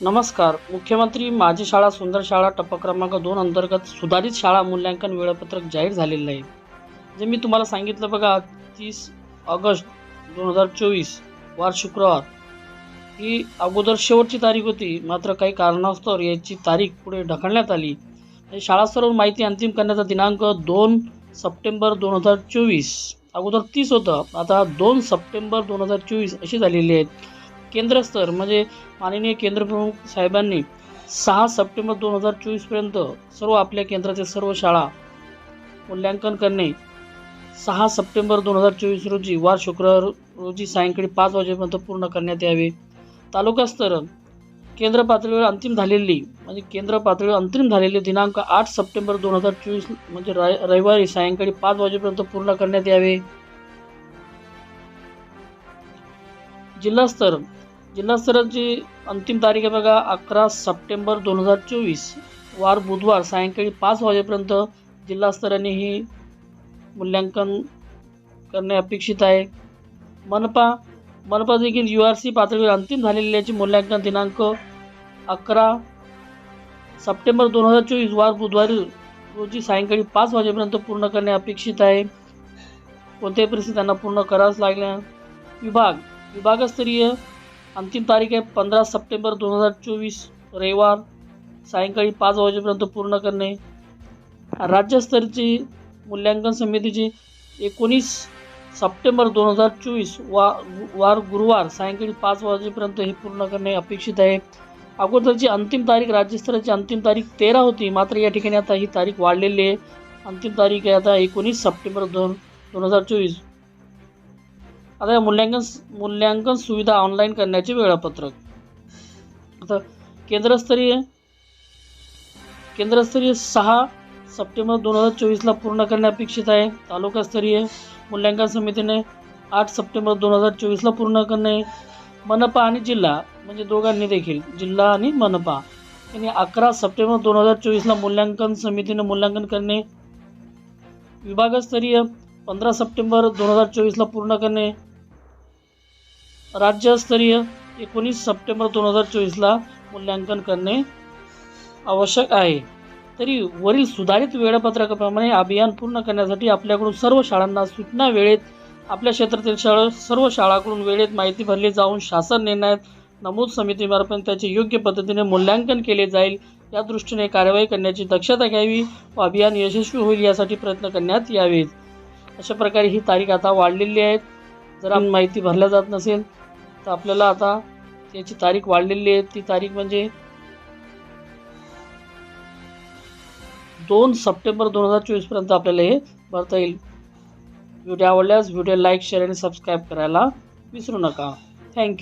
नमस्कार. मुख्यमंत्री माझी शाळा सुंदर शाळा टप्पा क्रमांक दोन अंतर्गत सुधारित शाळा मूल्यांकन वेळापत्रक जाहीर झालेलं आहे जे मी तुम्हाला सांगितलं बघा तीस ऑगस्ट दोन हजार चोवीस वार शुक्रवार. ही अगोदर शेवटची तारीख होती मात्र काही कारणास्तव याची तारीख पुढे ढकलण्यात आली. आणि शाळा सर्व माहिती अंतिम करण्याचा दिनांक दोन सप्टेंबर दोन हजार चोवीस. अगोदर तीस होतं आता दोन सप्टेंबर दोन हजार चोवीस अशी झालेली आहेत केंद्रस्तर म्हणजे माननीय केंद्रप्रमुख साहेबांनी सहा सप्टेंबर दोन हजार चोवीसपर्यंत सर्व आपल्या केंद्रातील सर्व शाळा मूल्यांकन करणे सहा सप्टेंबर दोन हजार चोवीस रोजी वार शुक्रवार रोजी सायंकाळी पाच वाजेपर्यंत पूर्ण करण्यात यावे. तालुकास्तर केंद्र पातळीवर अंतिम झालेली म्हणजे केंद्र पातळीवर अंतिम झालेली दिनांक आठ सप्टेंबर दोन हजार चोवीस म्हणजे रविवारी सायंकाळी पाच वाजेपर्यंत पूर्ण करण्यात यावे. जिल्हास्तर जिल्हास्तराची अंतिम तारीख आहे बघा अकरा सप्टेंबर दोन हजार चोवीस. वार बुधवार सायंकाळी पाच वाजेपर्यंत जिल्हास्तराने ही मूल्यांकन करणे अपेक्षित आहे. मनपा मनपा देखील यू आर सी पातळीवर अंतिम झालेली याची मूल्यांकन दिनांक अकरा सप्टेंबर दोन हजार चोवीस वार बुधवारी रोजी सायंकाळी पाच वाजेपर्यंत पूर्ण करणे अपेक्षित आहे. कोणत्याही परिस्थिती त्यांना पूर्ण करावंच लागल्या विभाग विभागस्तरीय अंतिम तारीख आहे पंधरा सप्टेंबर दोन हजार चोवीस रविवार सायंकाळी पाच वाजेपर्यंत पूर्ण करणे. राज्यस्तरीची मूल्यांकन समितीची एकोणीस सप्टेंबर दोन हजार चोवीस वा वार गुरुवार सायंकाळी पाच वाजेपर्यंत हे पूर्ण करणे अपेक्षित आहे. अगोदरची अंतिम तारीख राज्यस्तराची अंतिम तारीख तेरा होती मात्र या ठिकाणी आता ही तारीख वाढलेली आहे. अंतिम तारीख आहे आता एकोणीस सप्टेंबर दोन दोन हजार चोवीस. आता या मूल्यांकन मूल्यांकन सुविधा ऑनलाईन करण्याचे वेळापत्रक. आता केंद्रस्तरीय केंद्रस्तरीय सहा सप्टेंबर दोन हजार चोवीसला पूर्ण करणे अपेक्षित आहे. तालुकास्तरीय मूल्यांकन समितीने आठ सप्टेंबर दोन हजार चोवीसला पूर्ण करणे. मनपा आणि जिल्हा म्हणजे दोघांनी देखील जिल्हा आणि मनपा. यांनी अकरा सप्टेंबर दोन हजार चोवीसला मूल्यांकन समितीने मूल्यांकन करणे. विभागस्तरीय पंधरा सप्टेंबर दोन हजार चोवीसला पूर्ण करणे. राज्यस्तरीय एकोणीस सप्टेंबर दोन हजार चोवीसला मूल्यांकन करणे आवश्यक आहे. तरी वरील सुधारित वेळापत्रकाप्रमाणे अभियान पूर्ण करण्यासाठी आपल्याकडून सर्व शाळांना सूचना वेळेत आपल्या क्षेत्रातील शाळा सर्व शाळाकडून वेळेत माहिती भरली जाऊन शासन निर्णयात नमूद समितीमार्फत त्याचे योग्य पद्धतीने मूल्यांकन केले जाईल. या दृष्टीने कार्यवाही करण्याची दक्षता घ्यावी व अभियान यशस्वी होईल यासाठी प्रयत्न करण्यात यावेत. अशा प्रकारे ही तारीख आता वाढलेली आहे. जर आपण माहिती भरल्या जात नसेल तर आपल्याला आता त्याची तारीख वाढलेली आहे. ती तारीख म्हणजे दोन सप्टेंबर दोन हजार चोवीसपर्यंत आपल्याला हे भरता येईल. व्हिडिओ आवडल्यास व्हिडिओ लाईक शेअर आणि सबस्क्राईब करायला विसरू नका. थँक्यू.